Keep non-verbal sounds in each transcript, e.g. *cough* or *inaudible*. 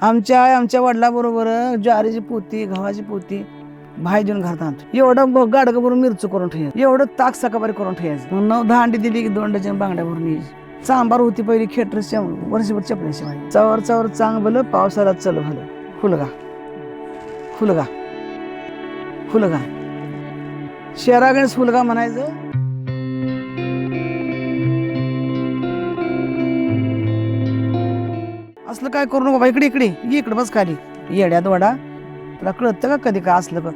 आमच्या आमच्या वडिलाबरोबर ज्वारीची पोती गव्हाची पोती भाई देऊन घरात आणतो. एवढं ब- गाडगं भरून मिरचू करून ठेवायचं. एवढं ताक सकाबारी करून ठेवायचं. नऊ दहा अंडी दिली की दोन डझन बांगड्या भरून यायची. सांबार होती पहिली खेटर वर्षभर चपल्याशिवाय चवर चवर चांग भलं पावसाळ्यात चल भलं. फुलगा फुलगा फुलगा शहरागणेच फुलगा म्हणायचं. असलं काय करू नको बाबा इकडे इकडे. ये इकडे बस खाली. येड्यात वडा तुला कळतं का कधी काय असलं का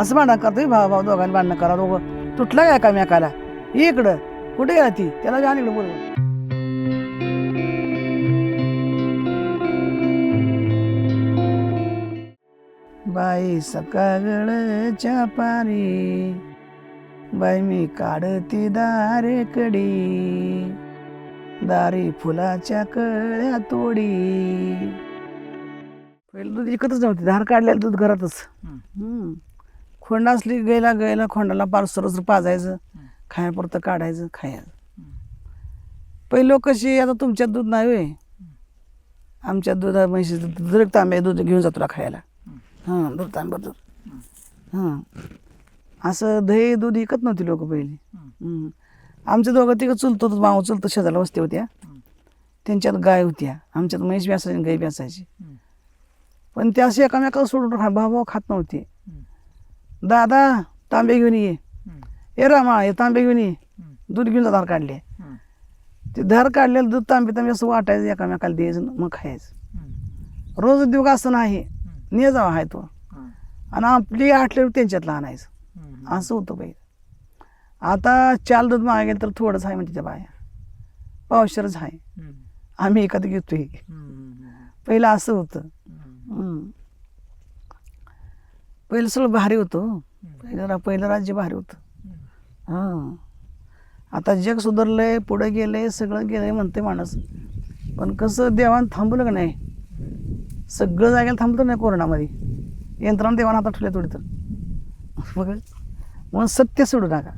असं भांडण करतो भाऊ भाऊ दोघांनी भांडणं करा दोघं. तुटला काय का मेकाला? ये इकडं. कुठे गेला ती? त्याला जाण इकडे बोलव. बाई सकाळच्या पारी. बाई मी काढती दारे कडी दारी फुलाच्या कळ्या तोडी. पहिलं दूध विकतच नव्हती धार काढलेलं दूध घरातच. हम्म. खोंड असली गेला गेला खोंडाला पार सरस पाजायचं खायापुरतं काढायचं खायचं. पहिले कशी आता तुमच्यात दूध नाही होय. आमच्यात दूध म्हशी दूध तांबे दूध घेऊन जातो तुला खायला. हां दूध तांबे दूध. हां. असं दही दूध विकत नव्हती लोक पहिली. हम्म. आमच्या दोघं तिघं चुलतो माऊ चुलतो शेजारला वस्ती होत्या. त्यांच्यात गाय होत्या. आमच्यात म्हैस बी असायची गाय बी असायची. पण त्या अशी एकामेकाला सोडून खा भाऊ भाऊ खात नव्हते. दादा तांबे घेऊन ये. ए रामा हे तांबे घेऊन ये. दूध घेऊन धार काढले. ते धार काढलेलं दूध तांबे तांबे असं वाटायचं एकामेकाला द्यायचं मग खायचं. रोज उद्योग असं नाही. ने जावा आहे तो. आणि आपली आठले त्यांच्यातलं आणायचं. असं होतं बाई. आता चाल दूध मागे गेलं तर थोडंच आहे म्हणते त्या बाया. पावशरच आहे. आम्ही एखादं घेतोय. पहिलं असं होतं. पहिलं सगळं भारी होतं हो. पहिलं पहिलं राज्य भारी होतं. हां. आता जग सुधारलंय पुढे गेलंय सगळं गेलंय म्हणते माणूस. पण कसं देवान थांबवलं का नाही? सगळं जागेला थांबतं नाही कोरोनामध्ये. यंत्रणा देवान हातात ठेवल्या थोडी तर. मग म्हणून सत्य सोडू नका.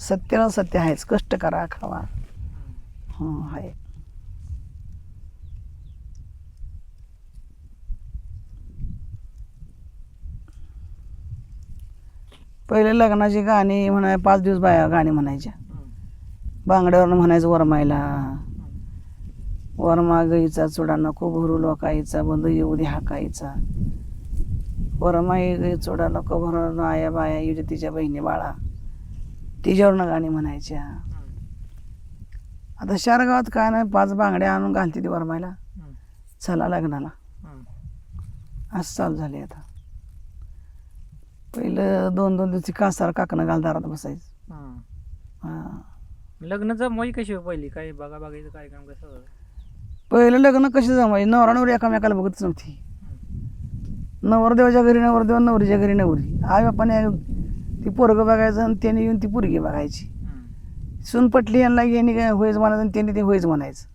सत्य ना सत्य आहेच. कष्ट करा खावा. हां आहे पहिले लग्नाची गाणी म्हणाय पाच दिवस बाया गाणी म्हणायच्या. बांगड्यावरनं म्हणायचं वरमायला वरमा गईचा चुडा नको भरू लोकाईचा बंधू येऊ दे हाकाईचा. वरमाई गई चुडा नको भरू आया बाया येऊ तिच्या बहिणी बाळा. तिच्यावरनं गाणी म्हणायच्या. आता शहर गावात काय नाही पाच बांगड्या आणून घालते ती वरमायला. चला लग्नाला. असं चालू झाले आता. पहिलं दोन दोन दिवशी कासार काकणं घाल दारात बसायचं हां. लग्नाचं मोई कशी पहिली? काय बघा बघायचं काय काम कसं होतं? पहिलं लग्न कशी जमायची नवरा नवरी एकामेकाला बघतच नव्हती. नवरदेवाच्या घरी नवरदेव नवरीच्या घरी नवरी. आई बापाने ती पोरगं बघायचं आणि त्याने येऊन ती पोरगी बघायची. सून पटली यांना यांनी काय होईच म्हणायचं आणि त्यांनी ते होईच म्हणायचं.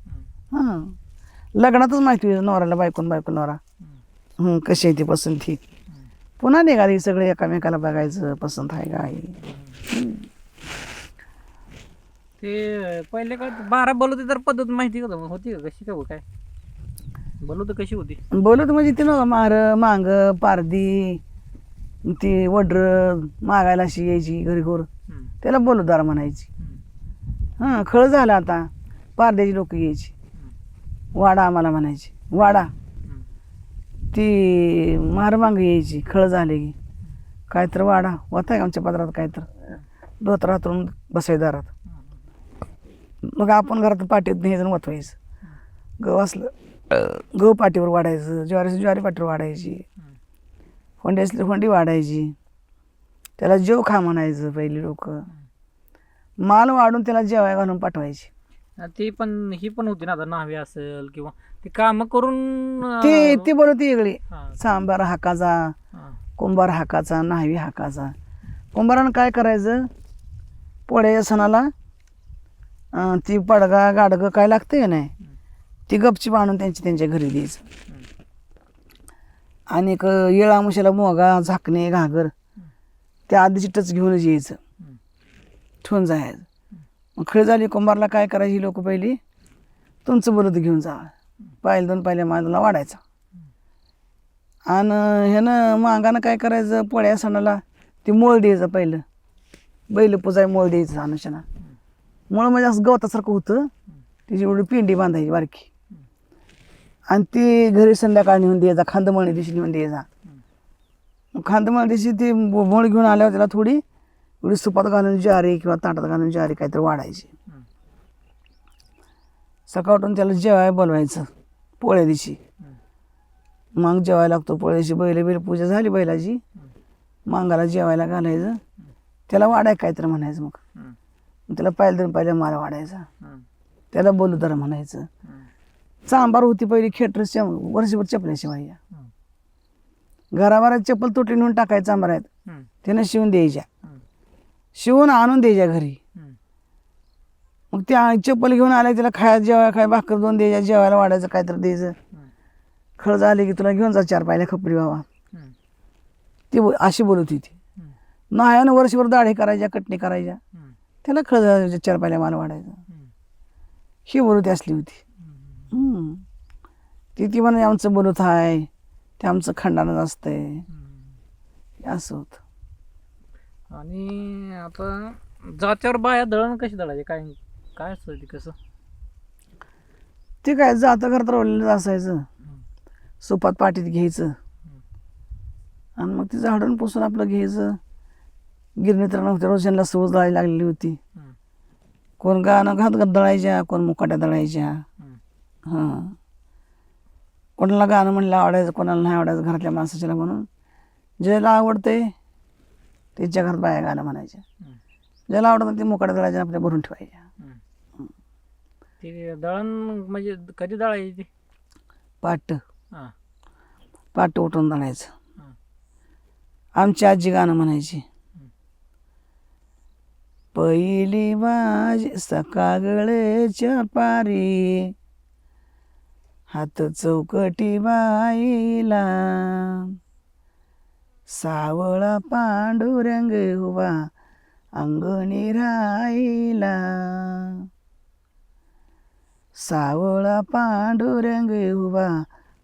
हां. लग्नातच माहिती होईल नवऱ्याला बायकून बायकून नवरा. हं, कशी आहे ती पसंती पुन्हा निघाली सगळे एकामेकाला बघायचं पसंत आहे का आहे? ते पहिले काय बारा बोलवते तर पद्धत माहिती का? होती का? कशी काय हो काय? बोलवत कशी होती? बोलत म्हणजे ती ना मार मांग पारदी ती वड्र मागायला अशी यायची घरी घोर. त्याला बोलदार म्हणायची. हां खळ झालं आता. पारद्याची लोक यायची. वाडा आम्हाला म्हणायची. वाडा. ती मारमांग यायची खळ झाले की. काय तर वाडा. होता का आमच्या पदरात काय तर धोत्रातून बसाय दारात. मग आपण घरात पाठीत न्यायचं वतवायचं गहू असलं गहू पाठीवर वाढायचं ज्वारीचं ज्वारी पाठीवर वाढायची. होंडी असली होंडी वाढायची. त्याला जेव खा म्हणायचं पहिली लोक. माल वाढून त्याला जेवाय घालून पाठवायची. ती पण ही पण होती ना आता न्हावी असेल किंवा ती काम करून ती ती बोलती वेगळी. सांबार हाकाचा कुंभार हाकाचा न्हावी हाकाचा. कुंभारानं काय करायचं? पोळ्याच्या सणाला ती पडगा गाडगं काय लागतं का नाही? ती गपचीप आणून त्यांची त्यांच्या घरी द्यायचं. आणि एक येळामुशाला मोगा झाकणे घागर. त्या आधीची टच घेऊनच यायचं. ठेवून जायचं. मग खळ झाली कुंभारला काय करायची लोक पहिली? तुमचं बोलत घेऊन जा. पाहिलं दोन पाहिल्या मांजला वाढायचा. आणि ह्यानं मागानं काय करायचं? पोळ्या सणाला ती मोळ द्यायचं पहिलं. बैल पुजाय मोळ द्यायचं अनुषाना मुळं म्हणजे असं गवतासारखं होतं. त्याची एवढी पिंडी बांधायची बारकी. आणि ती घरी संध्याकाळी नेऊन द्यायचा खांदमळणी दिवशी नेऊन द्यायचा मग खांदमळ दिवशी ती मोळ घेऊन आल्यावर त्याला थोडी एवढी सुपात घालून ज्वारी किंवा ताटात घालून ज्वारी काहीतरी वाढायची. सकाळ उठून त्याला जेवाय बोलवायचं पोळ्या दिवशी मग जेवायला लागतो पोळ्या दिवशी बैल बैल पूजा झाली बैलाची. मांगाला जेवायला घालायचं. त्याला वाढाय काहीतरी म्हणायचं मग. मग त्याला पाहिलं तर पाहिलं मारा वाढायचा. त्याला बोलू तर म्हणायचं. चांबार होती पहिली खेटरच्या वर्षभर चपल्याशिवाय घराभरात चप्पल तुटली नेऊन टाकायचं चांबारात त्यानं शिवून द्यायच्या. शिवून आणून द्यायच्या घरी. मग त्या चप्पल घेऊन आल्या त्याला खायला जेवाय खाय भाकर दोन द्यायच्या जेवायला वाढायचं काहीतरी द्यायचं. खळ झाले की तुला घेऊन जा चार पाहिल्या खपरी बाबा. ती बो- अशी बोलत होती नायानं वर्षभर दाढी करायच्या कटणी करायच्या. त्याला खळ चार पाहिल्या माल वाढायचं. ही बोलत असली होती. ती ती म्हणे आमचं बोलत आहे ते आमचं खंडानच असतंय असं होतं. आणि आता जात्यावर बाया दळण कशी दळायचे? काय काय असतं ते कसं? ते काय जातं करता रोवलेलं असायचं. सुपात पाटीत घ्यायचं. आणि मग ती झाडून पुसून आपलं घ्यायचं. गिरणी तर नव्हत्या रोशनला सवज दळायला लागलेली होती. कोण गाणं घात घात दळायच्या कोण मुकाट्या दळायच्या. हां. कोणाला गाणं म्हणलं आवडायचं कोणाला नाही आवडायचं घरातल्या माणसाच्याला म्हणून ज्याला आवडतंय त्याच्या घरात बाया गाणं म्हणायच्या. ज्याला आवडत ते मुकाट्या दळायच्या आपल्या भरून ठेवायच्या. ते दळण म्हणजे कधी दळायची ते? पाट. हां. पाट उठून दळायचं. आमची आजी गाणं म्हणायची. पहिली बाज सकाळच्या पारी हात चौकटी बाईला. सावळा पांडुरंग हुवा अंगणी राईला सावळा पांडुरंग हुवा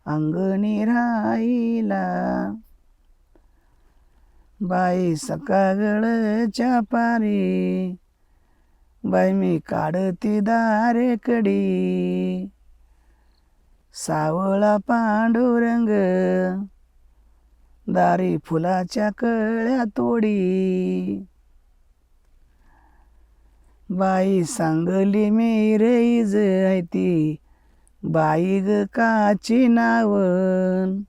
अंगणी राईला बाई सकाळच्या पारी बाई मी काढती दारेकडी. सावळा पांडुरंग दारी फुलाच्या कळ्या तोडी. बाई सांगली मी रेज आहे ती बाई ग काची नावन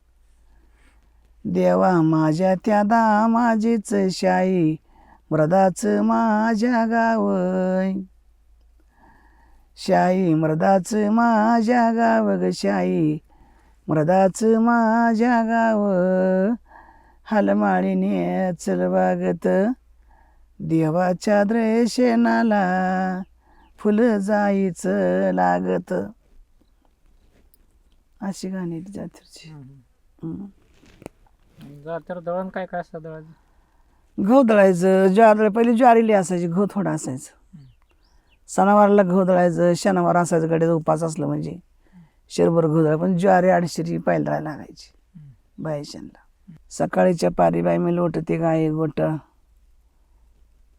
देवा माझ्या त्या दामाजीच शाई व्रदाच माझ्या गावय शाई मृदाच माझ्या गाव ग शाई मृदाच माझ्या गाव हलमाळीने चल बागत देवाच्या द्रेशनाला फुलं जायचं लागत. अशी गाणी हम्म. जात्यावर दळण काय काय असतं दळायचं? गहू दळायचं ज्वारी पहिली ज्वारीली असायची गहू थोडा असायचं. सणावाराला गहू दळायचं शनिवार असायचं गड्याचा उपास असलं म्हणजे. शरभर गहू दळा पण ज्वारी अडीचशेची पाहिलं दळायला लागायची. बायशनला सकाळीच्या पारी बाई मी लोटते गाय गोट.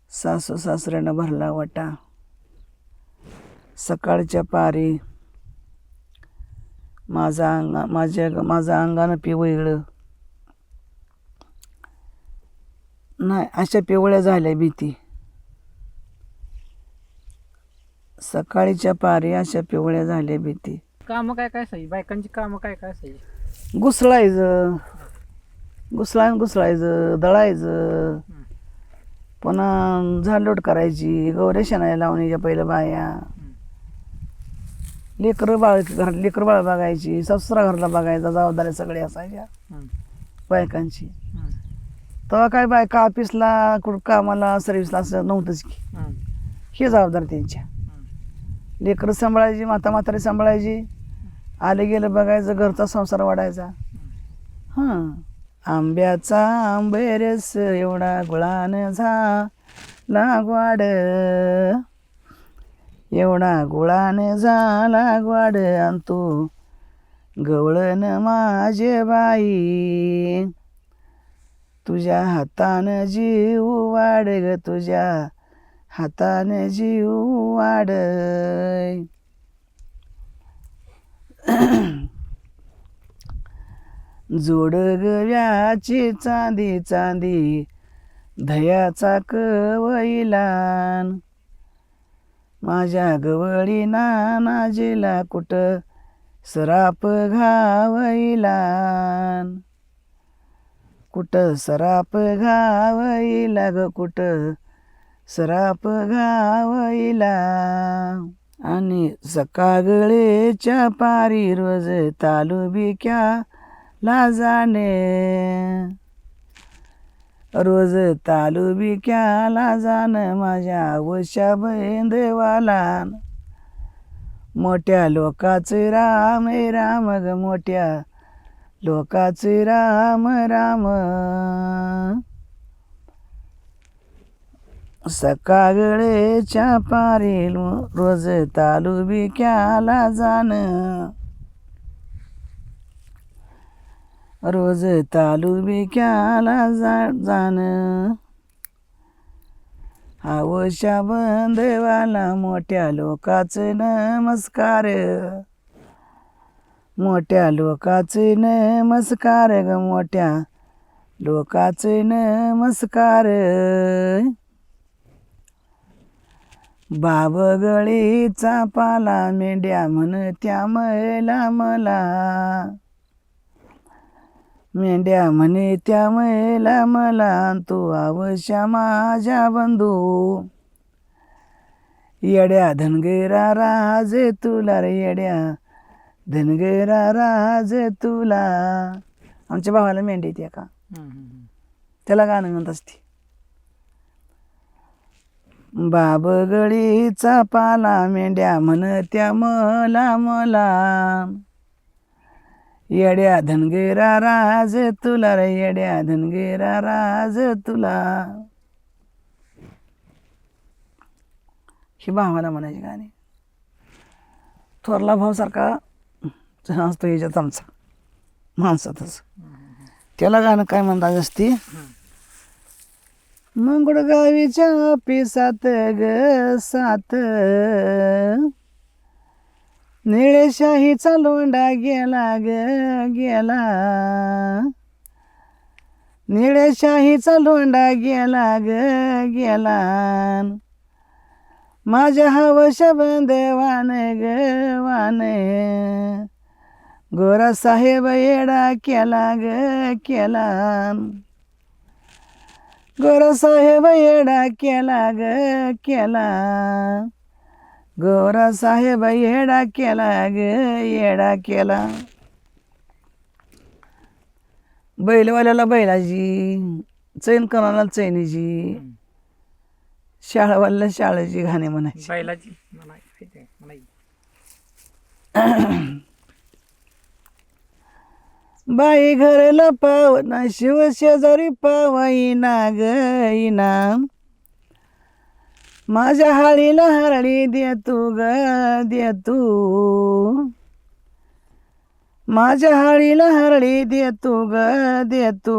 सासू सासऱ्यानं भरला वटा. सकाळच्या पारी माझा अंगा माझ्या माझं अंगानं पिवळं नाही अशा पिवळ्या झाल्या भीती. सकाळीच्या पारी अशा पिवळ्या झाल्या भीती. कामं काय काय असायची बायकांची कामं काय काय असायची घुसळायचं घुसळायन घुसळायचं दळायचं. पुन्हा झाडलोट करायची गौऱ्या शेणाया लावणीच्या पहिलं बाया. लेकरं बाळ घरात लेकरं बाळ बघायची ससरा घरला बघायचा जबाबदाऱ्या सगळ्या असायच्या. बायकांची. तेव्हा काय बायका ऑफिसला कुठं कामाला सर्व्हिसला असं नव्हतंच की. ही जबाबदारी त्यांच्या. लेकरं सांभाळायची माता म्हातारी सांभाळायची. आले गेलं बघायचं घरचा संसार वाढायचा. हां. आंब्याचा आंबेरस एवढा गुळान झाला लागवाड एवढा गुळान झाला लागवाड आणि तू गवळण माझे बाई. तुझ्या हातानं जीव वाढ ग तुझ्या हाताने जीव वाढ जोड गव्याची चांदी चांदी धयाचा कवईलान माझ्या गवळी नानाजीला कुठं सराप घावईलान कुठं सराप घावईला ग कुठं सराप घावईला आणि सकागळेच्या पारी रोज तालुबिक्या ला जाणे. रोज तालुबिक्याला जाण माझ्या वशा बंदवाला मोठ्या लोकाचे राम हे राम ग मोठ्या लोकाचे राम राम. सकाळच्या पारील रोज तालुबिक्याला जाणं. रोज तालुबिक्याला जा जाणं. आवश्या बंदवाला मोठ्या लोकाचे नमस्कार. मोठ्या लोकाचे नमस्कार ग मोठ्या लोकाचे नमस्कार. बाबगळीचा पाला मेंढ्या म्हणत्या मला मला. मेंढ्या म्हणे त्या मैला मला तू आवश्या माझ्या बंधू. येड्या धनगेरा राज तुला रे येड्या धनगेरा राज तुला. आमच्या भावाला मेंढी येते का. त्याला गाणं म्हणत असते. बाबगळीचा पाला मेंढ्या म्हणत्या मला मला. येड्या धनगेरा राज तुला रे येड्या धनगेरा राज तुला. ही भावाला म्हणायची गाणी. थोरला भाऊ सारखा असतो याच्यात आमचा माणसातच. त्याला गाणं काय म्हणतात असती? मंगळगावीच्या पिसात ग सात. निळेशाहीचा लोंडा गेला ग गेला. निळेशाहीचा लोंडा गेला ग गेला. माझ्या हवश बंद वान ग वान. गोरा साहेब येडा केला ग केला. गोरा साहेब येडा केला ग केला. गोरा साहेब येडा केला ग येडा केला. बैलवाल्याला बैलाची चैन करायला चैनीची शाळावाल्याला शाळेची गाणे म्हणायची. बैलाची म्हणाय- माहिती आहे, म्हणाय. *clears throat* बाई घरला पावना शिव शेजारी पावाईना ग ना माझ्या हाळीला हरळी दे तू ग दे तू. माझ्या हाळीला हरळी दे तू ग दे तू.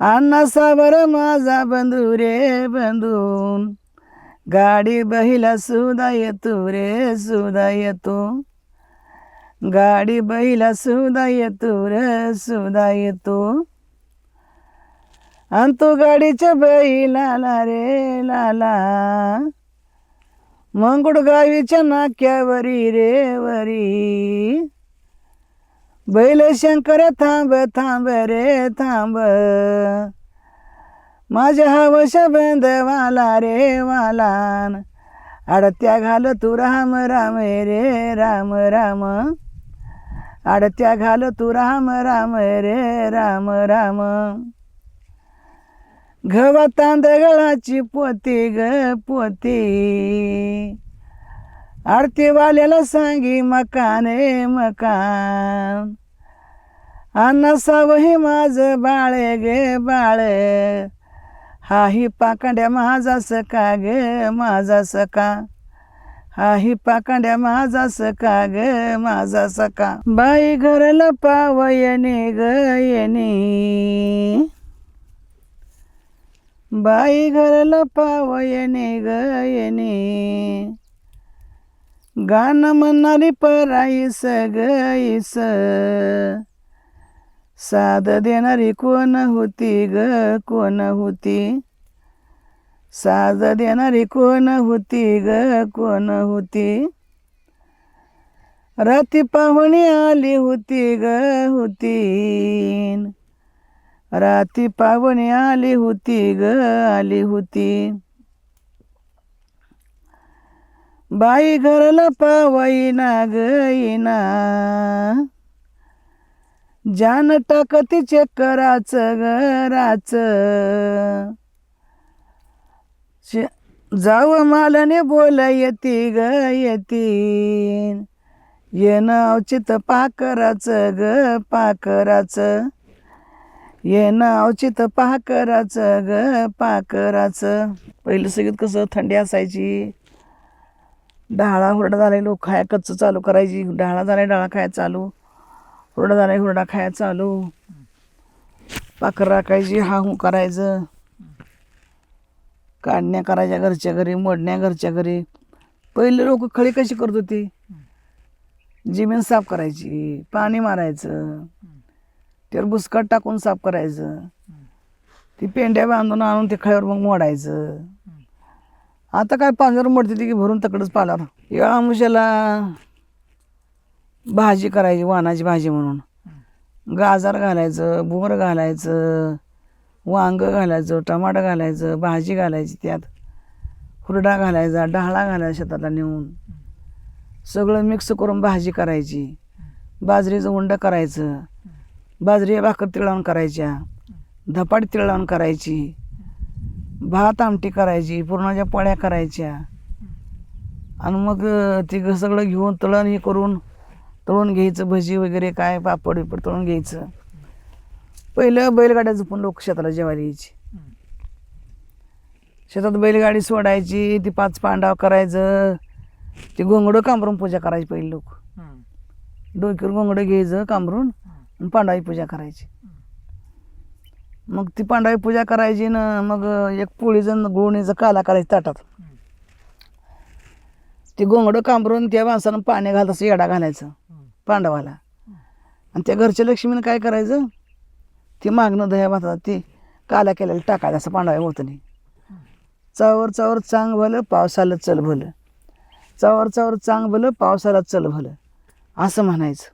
अण्णा साबर माझा बंधू रे बंधू गाडी बहिला सुदा येतो रे सुदा येतो. गाडी बैला सुदा येतो र सुदा येतो. आणि तो गाडीच्या बैलाला रे लाला मंगुड गावीच्या नाक्यावरी रे वरी. बैल शंकर थांब थांब रे थांब. माझ्या हवश बंद वाला रे वालान आडत्या घाल तू राम राम रे राम राम. आडत्या घाल तू राम राम रे राम राम. गवा तांदळाची पोती ग पोती. आरतीवाल्याला सांगी मकान रे मकान. अन्नसाव हे माझ बाळे गे बाळ. हा पाकड्या माझा सका गे माझा सका आही पाकांड्या माझा सका ग माझा सका बाई घरला पाव येणे ग येणे बाई घरला पाव येणे ग येणे गाणं म्हणणारी पराईस ग इस साध देणारी कोण होती ग कोण होती? साज देणारी कोण होती ग? कोण होती? राती पाहुणी आली होती ग? होती. राती पाहुणी आली होती ग? आली होती. बाई घरला पावाई ना गईना जान टाकती चक्कराच घराच. जाव मालने बोला येती ग येती. येणं अवचित पाकराचं ग पाकराचं येणं अवचित पाकराचं ग पाकराचं पहिलं सगळीत कसं थंडी असायची. डाळा हुरडा झाला लोक खाया कच्चं चालू करायची. डाळा झाला डाळा खाया चालू. हुरडा झाला हुरडा खाया चालू. पाकर राखायची हा हू करायचं. काढण्या करायच्या घरच्या घरी मोडण्या घरच्या घरी. पहिले लोक खळी कशी करत होती? जमीन साफ करायची पाणी मारायचं त्यावर बुसकट टाकून साफ करायचं. ती पेंड्या बांधून आणून ते खळ्यावर मग मोडायचं. आता काय पाण्यावर मोडते ती की भरून तकडंच पाल्यावर या आमुशाला भाजी करायची वानाची भाजी म्हणून. गाजर घालायचं बोर घालायचं. वांगं घालायचं टमाटर घालायचं भाजी घालायची त्यात. हुरडा घालायचा डाळा घालायचा शेताला नेऊन. सगळं मिक्स करून भाजी करायची. बाजरीचं उंड करायचं. बाजरी भाकर तिळावून करायच्या. धपाट तिळावून करायची. भात आमटी करायची. पुरणाच्या पोळ्या करायच्या. आणि मग अं, ते सगळं घेऊन तळण हे करून तळून घ्यायचं भजी वगैरे काय पापड बिपड तळून घ्यायचं. पहिलं बैलगाड्या झोपून लोक शेताला जेवायला यायची. शेतात बैलगाडी सोडायची ती पाच पांडाव करायचं ते गोंगडं कांबरून पूजा करायची पहिले लोक. डोक्यावर गोंगडं घ्यायचं कांबरून आणि पूजा करायची. मग ती पांडवाची पूजा करायची ना मग एक पोळीचं गोणीचं काला करायचं ताटात. ते गोंगडं कांबरून त्या माणसानं पाणी घालत असं येडा घालायचं पांडवाला. आणि त्या घरच्या लक्ष्मीनं काय करायचं? ती मागणं दह्या भातात ती काला केलेलं टाकायचं असं पांडवा होतं नाही. चावर चावर चांग भलं पावसाला चल भलं. चावर चावर चांग भलं पावसाला चल भलं. असं म्हणायचं.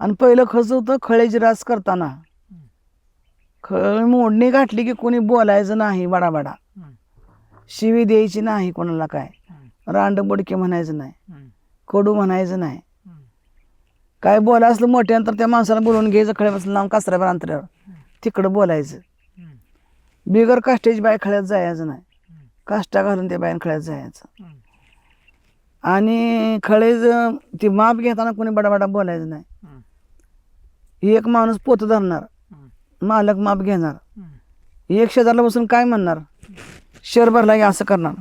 आणि पहिलं कसं होतं खळेची रास करताना. खळ मोडणी गाठली की कोणी बोलायचं नाही बडाबडा शिवी द्यायची नाही कोणाला काय. रांड बडके म्हणायचं नाही. कडू म्हणायचं नाही. काय बोला असलं मोठ्यानंतर त्या माणसाला बोलवून घ्यायचं खळ्यापासून लांब कासऱ्यावर अंतरावर. तिकडं बोलायचं. बिगर काष्टाची बाय खळ्यात जायचं नाही. काष्टा घालून त्या बायान खळ्यात जायचं. आणि खळेज ती माप घेताना कोणी बडाबडा बोलायचं नाही. एक माणूस पोत धरणार मालक माप घेणार एक शेजारला बसून काय म्हणणार? शेर भरला की असं करणार.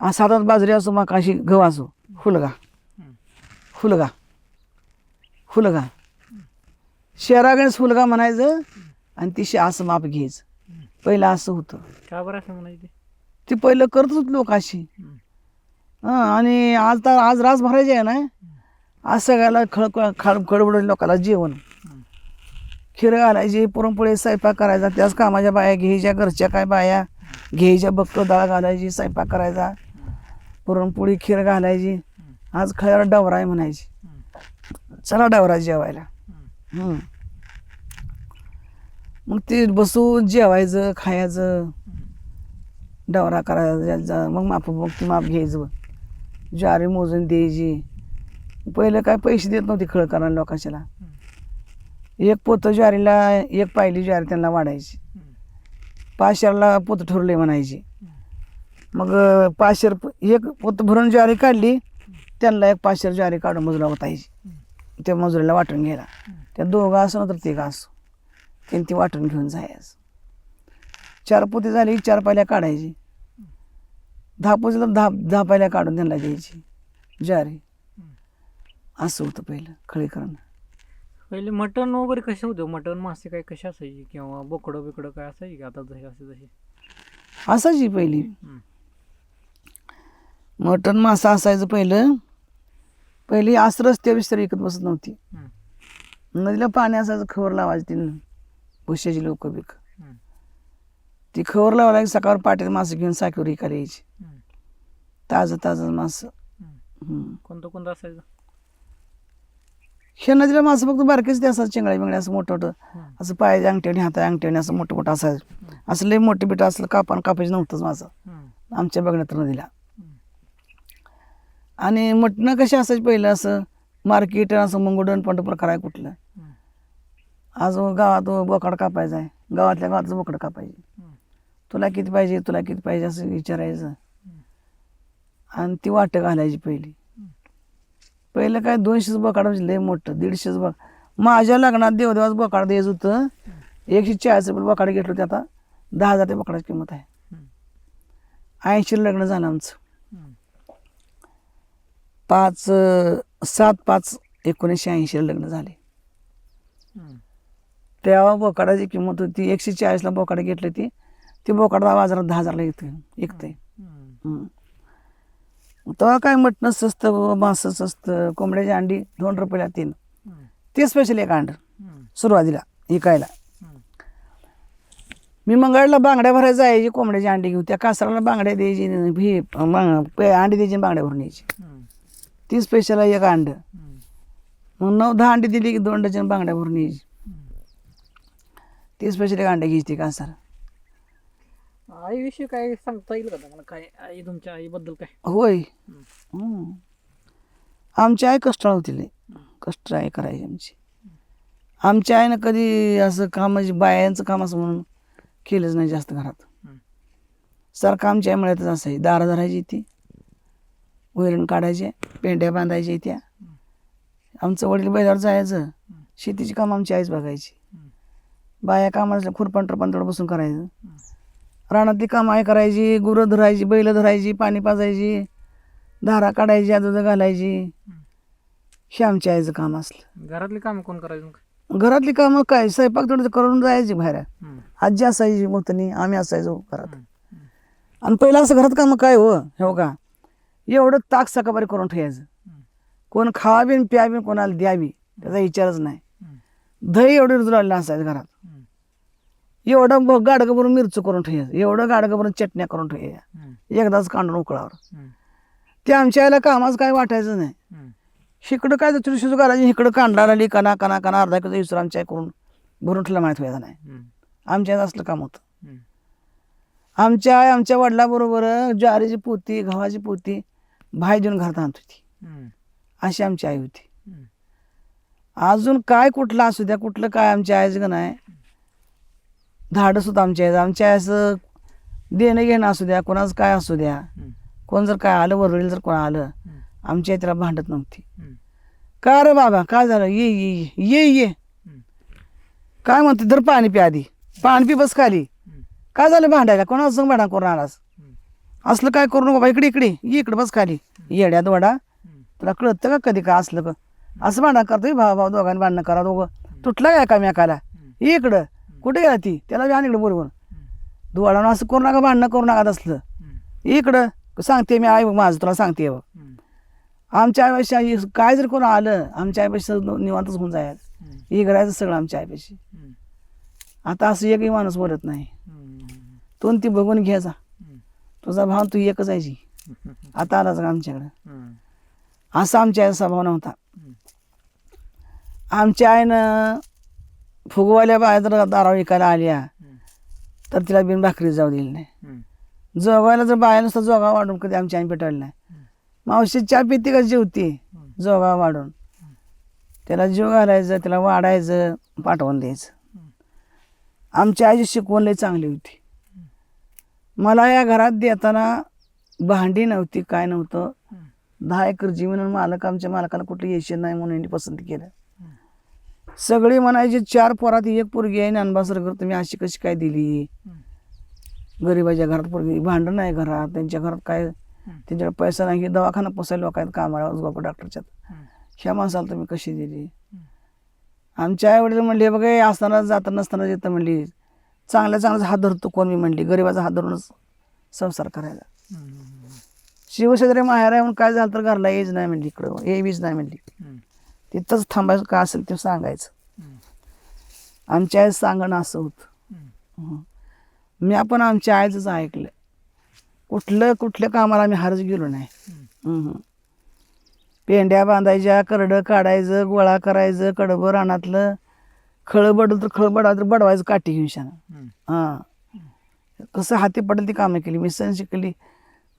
असं हातात बाजरी असो मका अशी गहू असो फुलगा. हुलगा हुलगा शहरागणेच हुलगा म्हणायचं आणि ती शे असं माप घ्यायचं. पहिलं असं होतं. का बरं असं म्हणायचं? ती पहिलं करत होत लोक अशी. हं, आणि आज तर आज रास भरायचे आहे ना? आज सगळ्याला खळ खळ खडबड लोकांना जेवण. खीर घालायची पुरणपोळी स्वयंपाक करायचा त्याच कामाच्या बाया घ्यायच्या घरच्या काय बाया घ्यायच्या बक्क डाळ घालायची स्वयंपाक करायचा. पुरणपोळी खीर घालायची. आज खळ्याला डावरा आहे म्हणायची. चला डवरा जेवायला. मग ते बसून जेवायचं खायचं. डवरा करायचा मग माप मग ती माप घ्यायचं ज्वारी मोजून द्यायची. पहिलं काय पैसे देत नव्हते खळ करायला लोकांच्याला. एक पोतं ज्वारीला एक पायली ज्वारी त्यांना वाढायची. पाचशेरला पोतं ठरले म्हणायची. मग अं, पाचशेर एक पोतं भरून ज्वारी काढली त्यांना एक पाचशेर ज्वारी काढून मजुरा होतायची त्या मजुरीला वाटून घ्यायला. त्या दोघं असो तर तिघं असो. त्यांनी ती वाटून घेऊन जायचं. चार पोती झाली चार पायल्या काढायची. दहा तर दहा दहा पहिल्या काढून त्यांना द्यायची. ज्वारी. असं होतं पहिलं खळीकरण पहिले मटण वगैरे कसे होते? मटण मासे काय कसे असायचे? किंवा बोकडं बिकडं काय असायचे का? आता जसे असे तसे असायची पहिली. मटण मासा असायचं पहिलं. पहिली आस रस्ते बिस्तर विकत बसत नव्हती. नदीला पाणी असायचं खबर लावायची ती भुश्याची लोक बिक. ती खबर लावायला की सकाळ पाटीत मासे घेऊन साखर विकायला यायची. ताजं ताजं मासं. कोणतं कोणतं असायचं हे नदीला मासं फक्त बारकेच ते असतात चिंगळ्या बिंगड्या असं मोठं मोठं. असं पायाच्या अंगठ्याने हाता अंगठ्याने असं मोठं मोठं असायचं असं लई मोठे बिटं असलं कापान कापायचं नव्हतंच माझं. आमच्या बघण्यात नदीला. आणि मटणं कशी असायची पहिलं असं? मार्केट असं मंगोडन पण प्रकार आहे कुठलं. आज गावात बोकाड कापायचा आहे. गावातल्या गावातच बोकड कापायचे. तुला किती पाहिजे तुला किती पाहिजे असं विचारायचं. आणि ती वाटं घालायची पहिली. पहिलं काय दोनशेच बोकाड म्हणजे लय मोठं दीडशेच बो माझ्या लग्नात देवदेवाच बोकाड द्यायचं होतं. एकशे चाळीस रुपये बोकाड घेतलं होते आता. दहा हजार ते बोकडाची किंमत आहे. ऐंशी लग्न झालं आमचं. पाच सात पाच एकोणीसशे ऐंशीला लग्न झाले. तेव्हा बोकाडाची किंमत होती एकशे चाळीसला बोकाड घेतली ती ती बोकाड बाजारात दहा हजारला येते विकते. तेव्हा काय मटणं स्वस्त मांस स्वस्त कोंबड्याची अंडी दोन रुपयाला तीन. ते स्पेशल एक अंड. सुरुवातीला विकायला. मी मंगळला बांगड्या भरायला जायची कोंबड्याची अंडी घेऊन त्या कासराला बांगड्या द्यायची पे- अंडी द्यायची बांगड्या भरून यायची हम्म. ती स्पेशल एक अंड. मग नऊ दहा अंडी दिली की दोन डझन बांगड्या भरून यायची ती स्पेशल एक अंडे घ्यायची ती कासार. आईविषयी काय सांगता येईल का तुम्हाला? काय आई तुमच्या आईबद्दल काय? होय. हम्म. आमची आई कष्टाळ होती लई कष्ट आहे करायची आमची. आमच्या आईनं कधी असं कामाची बायांचं काम असं म्हणून केलंच नाही जास्त घरात. हम्म. सारखं आमच्या आई मिळतच असायची दारं धरायची ती. वैरण काढायचे पेंड्या बांधायच्या त्या आमचं वडील बैलावर जायचं. शेतीची काम आमची आईच बघायची. बाया कामाला खुरपण टरपण थोडं बसून करायचं. रानातली काम आई करायची गुरं धरायची बैल धरायची पाणी पाजायची धारा काढायची दूध घालायची. हे आमच्या आईचं काम असलं. घरातली काम कोण करायचं? घरातली कामं काय? स्वयंपाक थोडं करून जायची बाहेर. आजी असायची मोतनी आम्ही असायचो घरात. आणि पहिलं असं घरात कामं काय हो? हो का एवढं ताक सकाबारी करून ठेवायचं. कोण खावाबीन प्याबीन कोणाला द्यावी त्याचा विचारच नाही. दही एवढं रुजलेलं असायचं घरात. एवढं गाडगं भरून मिरचू करून ठेवायचं एवढं गाडगं भरून चटण्या करून ठेवायच्या. एकदाच कांडून उकळावर. ते आमच्या आईला कामाचं काय वाटायचं नाही. इकडं काय तर शिजू घालायची इकडं कांडला आली कना कना कना अर्धा किलो इसर आमच्या करून भरून ठेवला माहीत व्हायचं नाही. आमच्या असलं काम होतं. आमच्या आई आमच्या वडिलाबरोबर ज्वारीची पोती गव्हाची पोती भाई देऊन घरात आणत होती. अशी आमची आई होती. अजून काय कुठलं असू द्या कुठलं काय आमच्या आईचं का नाही धाडस होतं आमच्या आईचं आमच्या आईचं देणं घेणं असू द्या कोणाचं काय असू द्या. कोण जर काय आलं वरवडील जर कोण आलं. आमच्या आई त्याला भांडत नव्हती. का रे बाबा काय झालं ये ये ये ये. काय म्हणते धर पाणी पी आधी पाणी पी बस खाली. काय झालं भांडायला कोणाचं भांडा करून आलास. असलं काय करू नको बाबा इकडे इकडे. ये इकडे बस खाली. येड्यात वडा. तुला कळतं का कधी का असलं का असं भांडण करतोय भाऊ भाऊ दोघांनी भांडणं करा दोघं. तुटलं काय का मेकाला ये इकडं. कुठे गेला ती? त्याला बी आण इकडं बरोबर दुवाडानं असं करू नका भांडणं करू नका असलं इकडं. सांगते मी आई माझं तुला सांगते बघ. आमच्या आईपाशी आई काय जर कोण आलं आमच्या आईपाशी निवांतच होऊन जायचं. हे करायचं सगळं आमच्या आईपाशी. हम्म. आता असं एकही माणूस बोलत नाही. तो ती बघून घ्यायचा. तुझा भाव तू एकच आहे जी. हम्म. *laughs* आता आलाच का आमच्याकडं. असा आमच्या आईचा स्वभाव नव्हता. आमच्या आईनं फुगवाल्या बाया जर दारावर विकायला आल्या. तर तिला बिन भाकरी जाऊ दिली नाही. जोगायला जर बाया नुसतं जोगा वाढून कधी आमची आई पेटवली नाही. मावशी चहा पिती का जेवती? जोगा वाढून. त्याला जीव घालायचं त्याला वाढायचं पाठवून द्यायचं. आमच्या आईची शिकवण लई चांगली होती. मला या घरात देताना भांडी नव्हती काय नव्हतं. दहा एकर आणि मालक आमच्या मालकाला कुठलं येशील नाही म्हणून यांनी पसंत केलं. सगळी म्हणायची चार पोरात एक पोरगी आहे नानबासर तुम्ही अशी कशी काय दिली? गरीबाच्या घरात पोरगी भांडण आहे घरात त्यांच्या घरात काय? त्यांच्याकडे पैसा नाही की दवाखाना पोसायला लोक आहेत कामाला डॉक्टरच्यात. ह्या माणसाला तुम्ही कशी दिली? आमच्या आई वडील म्हणले बघा असताना जाता नसताना येतं म्हणली. चांगल्या चांगलाच हात धरतो कोण मी म्हणली. गरीबाचा हात धरूनच संसार करायला. शिवशेजरी माहेर आहे म्हणून काय झालं तर घरला येच नाही म्हणली इकडं. येवीच नाही म्हणली. तिथंच थांबायचं का असेल ते सांगायचं. आमच्या आई सांगणं असं होतं. मी आपण आमच्या आईचंच ऐकलं. कुठलं कुठल्या कामाला आम्ही हारच गेलो नाही. पेंड्या बांधायच्या करडं काढायचं गोळा करायचं कडबं रानातलं. खळं बडलं तर खळं बडवा तर बडवायचं काठी घेऊन हम्म. हां. कसं हाती पडेल ती कामं केली. मी सण शिकली.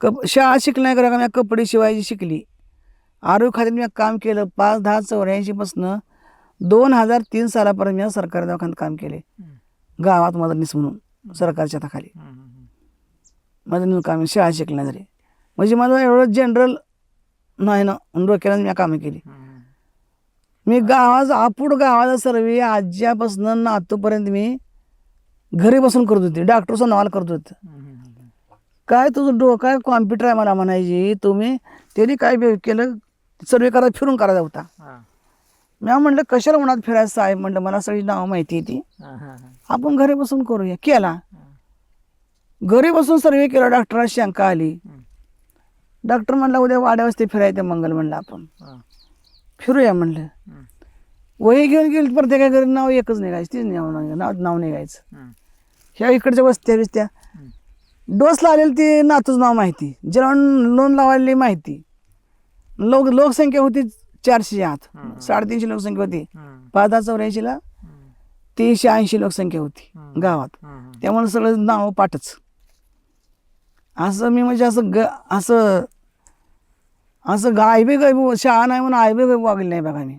कप शाळा शिकली नाही करा मी कपडे शिवायची शिकली. आरोग्य खात्यात मी काम केलं. पाच दहा चौऱ्याऐंशीपासनं दोन हजार तीन सालापर्यंत मी सरकारी दवाखान्यात काम केले. गावात मदतनीस म्हणून. सरकारच्या हाताखाली. मदतनीस काम शाळा शिकल्या जरी म्हणजे माझं एवढं जनरल नाही ना. डोक्याला मी कामं केली. मी गावाचा आपूड गावाचा सर्वे आज्यापासून नातूपर्यंत मी घरी बसून करत होते डॉक्टरचं नावाला करत होतं. काय तुझं डोकं आहे कॉम्प्युटर आहे मला म्हणायची तुम्ही त्यांनी काय केलं सर्वे करायला फिरून करायचा होता. मी म्हणलं कशाला उन्हात फिरायचं साहेब म्हणलं मला सगळी नावं माहिती आहे ती. आपण घरी बसून करूया केला. घरी बसून सर्वे केला डॉक्टरला शंका आली. डॉक्टर म्हणला उद्या वाड्या वाजते फिरायचं मंगल म्हणलं आपण. फिरूया म्हणलं. वही घेऊन गेली प्रत्येका घरी नाव एकच निघायचं तीच नाव नाव नाव निघायचं. ह्या इकडच्या वस्त्या बिस्त्या. डोस लावलेली ती नातूच नाव माहिती जेवण लोन लावायला माहिती लोक लोकसंख्या होती चारशे आत. साडेतीनशे लोकसंख्या होती. पाच दहा चौऱ्याऐंशीला. तीनशे ऐंशी लोकसंख्या होती. गावात. त्यामुळे सगळं नाव पाठच असं मी म्हणजे असं ग असं असं गायबे गायब शाळा नाही म्हणून आयबी गायब वागले नाही बघा मी.